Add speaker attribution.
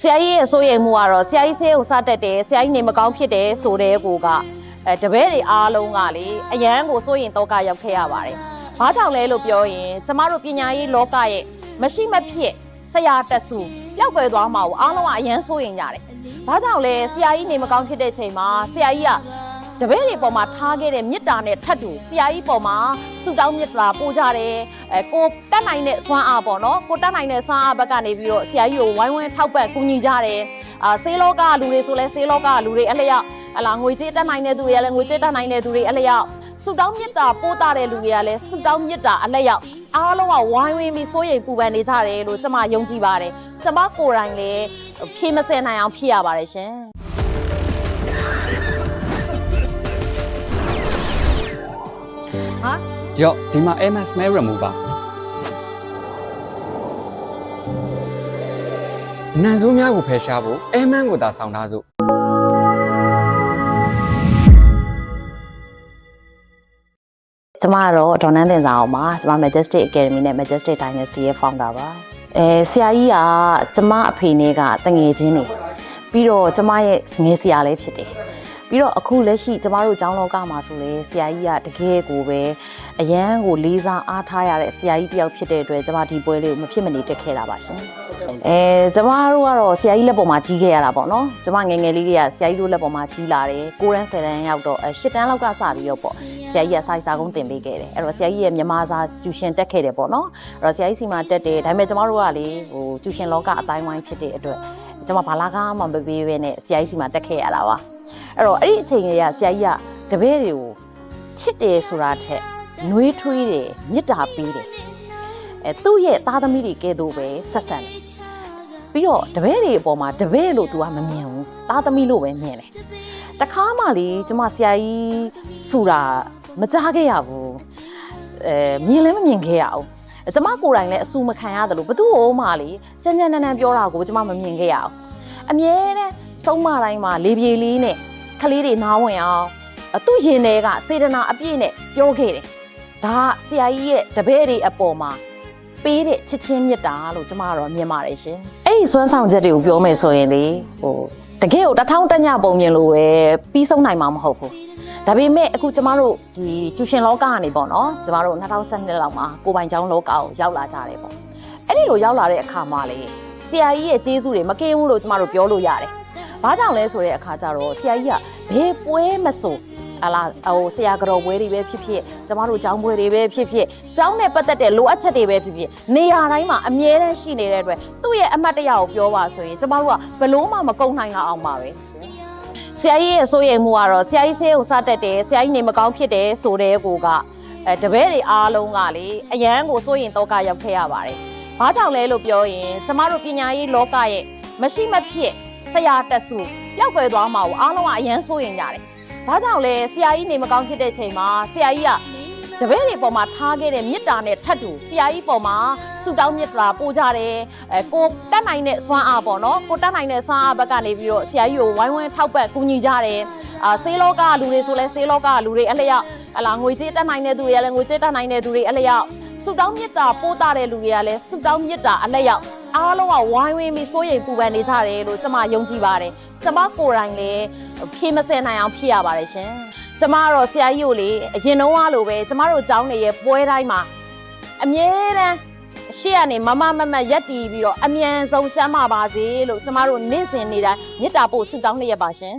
Speaker 1: ဆရာကြီးရဲ့စိုးရိမ်မှုကတော့ဆရာကြီးဆေးကိုစတက်တယ်ဆရာကြီးနေမကောင်းဖြစ်တယ်ဆိုတဲ့ကိုကအဲတပည့်တွေအားလုံးကလေအရန်ကိုစိုးရိမ်တော့ကရောက်ခဲ့ရပါတယ်။ဘာကြောင့်လဲလို့ပြောရင်ကျမတို့ပညာရေးလောကရဲ့မရှိမဖြစ်ဆရာတက်စုပျောက်ကွယ်သွားမှာကိုအားလုံးကအရန်စိုးရိမ်ကြတယ်။ဘာကြောင့်လဲဆရာကြီးနေမကောင်းဖြစ်တဲ့ချိန်မှာဆရာကြီးက တပည့်တွေပေါ်မှာထားခဲ့တဲ့မေတ္တာနဲ့ထပ်တူဆရာကြီးပေါ်မှာဆုတောင်းမေတ္တာပို့ကြတယ်အဲကိုတက်နိုင်တဲ့စွမ်းအားပေါ့နော်ကိုတက်နိုင်တဲ့စွမ်းအားဘက်ကနေပြီးတော့ဆရာကြီးကိုဝိုင်းဝန်းထောက်ပံ့ကူညီကြတယ်အာဆေးလောကလူတွေဆိုလဲဆေးလောကလူတွေအလျောက်အလားငွေကြေးတက်နိုင်တဲ့သူတွေကလည်းငွေကြေးတက်နိုင်တဲ့သူတွေအလျောက်ဆုတောင်းမေတ္တာပို့တာတဲ့လူတွေကလည်းဆုတောင်းမေတ္တာအလျောက်အားလုံးကဝိုင်းဝန်းပြီးစိုးရိမ်ပူပန်နေကြတယ်လို့ကျွန်မယုံကြည်ပါတယ်ကျွန်မကိုယ်တိုင်လည်းဖြေမစင်နိုင်အောင်ဖြစ်ရပါတယ်ရှင်
Speaker 2: ဟာ
Speaker 3: ရော့ဒီမှာ MS Mail Remover နန်ဆိုးများကိုဖယ်ရှားဖို့ Aman ကိုသာဆောင်ထားစို့
Speaker 1: ကျမကတော့ဒေါ်နန်းတင်စာအောင်ပါကျမ Majestic Academy နဲ့ Majestic Dynasty ရဲ့ founder ပါအဲဆရာကြီးကကျမအဖေနဲ့ကတငယ်ချင်းနေပြီးတော့ကျမရဲ့ငယ်ဆရာလည်းဖြစ်တယ် ပြီးတော့အခုလက်ရှိကျမတို့ကျောင်းလောကမှာဆိုလေဆရာကြီးကတကယ်ကိုပဲအရန်ကိုလေးစားအားထားရတဲ့ဆရာကြီးတစ်ယောက်ဖြစ်တဲ့အတွက်ကျမဒီပွဲလေးကိုမဖြစ်မနေတက်ခဲ့တာပါရှင်အဲကျမတို့ကတော့ဆရာကြီးလက်ပေါ်မှာကြီးခဲ့ရတာပေါ့နော်ကျမငယ်ငယ်လေးတွေကဆရာကြီးတို့လက်ပေါ်မှာကြီးလာတယ်9တန်း10တန်းရောက်တော့အဲ10တန်းလောက်ကစပြီးတော့ပေါ့ဆရာကြီးကစာရေးစာကုန်းတင်ပေးခဲ့တယ်အဲ့တော့ဆရာကြီးရဲ့မြန်မာစာကျူရှင်တက်ခဲ့တယ်ပေါ့နော်အဲ့တော့ဆရာကြီးစီမှာတက်တယ်ဒါပေမဲ့ကျမတို့ကလေဟိုကျူရှင်လောကအတိုင်းဝိုင်းဖြစ်တဲ့အတွက်ကျမဘာလာကားမှမပေးဘဲနဲ့ဆရာကြီးစီမှာတက်ခဲ့ရတာပါ အဲ့တော့အဲ့ဒီအချိန်ကဆရာကြီးကတပည့်တွေကိုချစ်တယ်ဆိုတာထက်နှွေးထွေးတယ်မေတ္တာပေးတယ်အဲသူ့ရဲ့သားသမီးတွေကဲသို့ပဲဆက်ဆံတယ်ပြီးတော့တပည့်တွေအပေါ်မှာတပည့်လို့ तू ကမမြင်ဘူးသားသမီးလို့ပဲမြင်တယ်တခါမှလေကျမဆရာကြီးဆူတာမကြားခဲ့ရဘူးအဲမြင်လည်းမမြင်ခဲ့ရဘူးကျမကိုယ်တိုင်လည်းအဆူမခံရတယ်လို့ဘသူ့ဟိုမှလေကြမ်းကြမ်းနန်းနန်းပြောတာကိုကျမမမြင်ခဲ့ရအောင်အမြဲတမ်း ဆုံးမတိုင်းမှာလေပြေလေးနဲ့ခလေးတွေနားဝင်အောင်အသူ့ရင်တွေကစေတနာအပြည့်နဲ့ပြောခဲ့တယ်ဒါကဆရာကြီးရဲ့တပည့်တွေအပေါ်မှာပေးတဲ့ချစ်ချင်းမြတ်တာလို့ကျမကတော့မြင်ပါတယ်ရှင်။အဲ့ဒီစွမ်းဆောင်ချက်တွေကိုပြောမယ်ဆိုရင်လေဟိုတကယ်ကိုတထောင်တညပုံမြင်လို့ပဲပြီးဆုံးနိုင်မှာမဟုတ်ဘူး။ဒါပေမဲ့အခုကျမတို့ဒီကျူရှင်လောကကနေပေါ့နော်ကျမတို့2012လောက်မှာကိုပိုင်ကျောင်းလောကကိုရောက်လာကြတယ်ပေါ့။အဲ့ဒီလိုရောက်လာတဲ့အခါမှာလေဆရာကြီးရဲ့ကျေးဇူးတွေမကင်းဘူးလို့ကျမတို့ပြောလို့ရတယ်။ ဘာကြောင့်လဲဆိုတဲ့အခါကျတော့ဆရာကြီးကဘယ်ပွဲမဆိုအလားဟိုဆရာကြော်ပွဲတွေပဲဖြစ်ဖြစ်ကျမတို့ကျောင်းပွဲတွေပဲဖြစ်ဖြစ်ကျောင်းနဲ့ပတ်သက်တဲ့လိုအပ်ချက်တွေပဲဖြစ်ဖြစ်နေရာတိုင်းမှာအမြဲတမ်းရှိနေတဲ့အတွက်သူ့ရဲ့အမတ်တရားကိုပြောပါဆိုရင်ကျမတို့ကဘလို့မှမကုန်းနိုင်တော့အောင်ပါပဲဆရာကြီးရဲ့စိုးရိမ်မှုကတော့ဆရာကြီးဆေးကိုစတက်တယ်ဆရာကြီးနေမကောင်းဖြစ်တယ်ဆိုတဲ့ကိုကအဲတပည့်တွေအားလုံးကလေအရန်ကိုစိုးရိမ်တော့ကရောက်ခဲ့ရပါတယ်ဘာကြောင့်လဲလို့ပြောရင်ကျမတို့ပညာရေးလောကရဲ့မရှိမဖြစ် ဆရာတက်စုပျောက်ကွယ်သွားမှာကိုအားလုံးကအရန်စိုးရိမ်ကြတယ်ဒါကြောင့်လေဆရာကြီးနေမကောင်းဖြစ်တဲ့ချိန်မှာဆရာကြီးကတပည့်တွေပေါ်မှာထားခဲ့တဲ့မေတ္တာနဲ့ထပ်တူဆရာကြီးပေါ်မှာဆုတောင်းမေတ္တာပို့ကြတယ်အဲကိုတက်နိုင်တဲ့စွမ်းအားပေါ့နော်ကိုတက်နိုင်တဲ့စွမ်းအားဘက်ကနေပြီးတော့ဆရာကြီးကိုဝိုင်းဝန်းထောက်ပံ့ကူညီကြတယ်အာဆေးလောကလူတွေဆိုလဲဆေးလောကလူတွေအလျောက်အလားငွေကြေးတက်နိုင်တဲ့သူတွေကလည်းငွေကြေးတက်နိုင်တဲ့သူတွေအလျောက်ဆုတောင်းမေတ္တာပို့တာတဲ့လူတွေကလည်းဆုတောင်းမေတ္တာအလျောက် အားလုံးကဝိုင်းဝန်းပြီးစိုးရိမ်ပူပန်နေကြတယ်လို့ကျွန်မယုံကြည်ပါတယ်ကျွန်မကိုယ်တိုင်လည်းဖြေမစင်နိုင်အောင်ဖြစ်ရပါတယ်ရှင်ကျမကတော့ဆရာကြီးကိုလေအရင်တုန်းကလိုပဲကျမတို့ကျောင်းနေရဲ့ပွဲတိုင်းမှာအမြဲတမ်းရှေ့ကနေမမမမရက်တီးပြီးတော့အမြန်ဆုံးကျမ်းမာပါစေလို့ကျမတို့နေ့စဉ်နေ့တိုင်းမေတ္တာပို့ဆုတောင်းနေရပါရှင်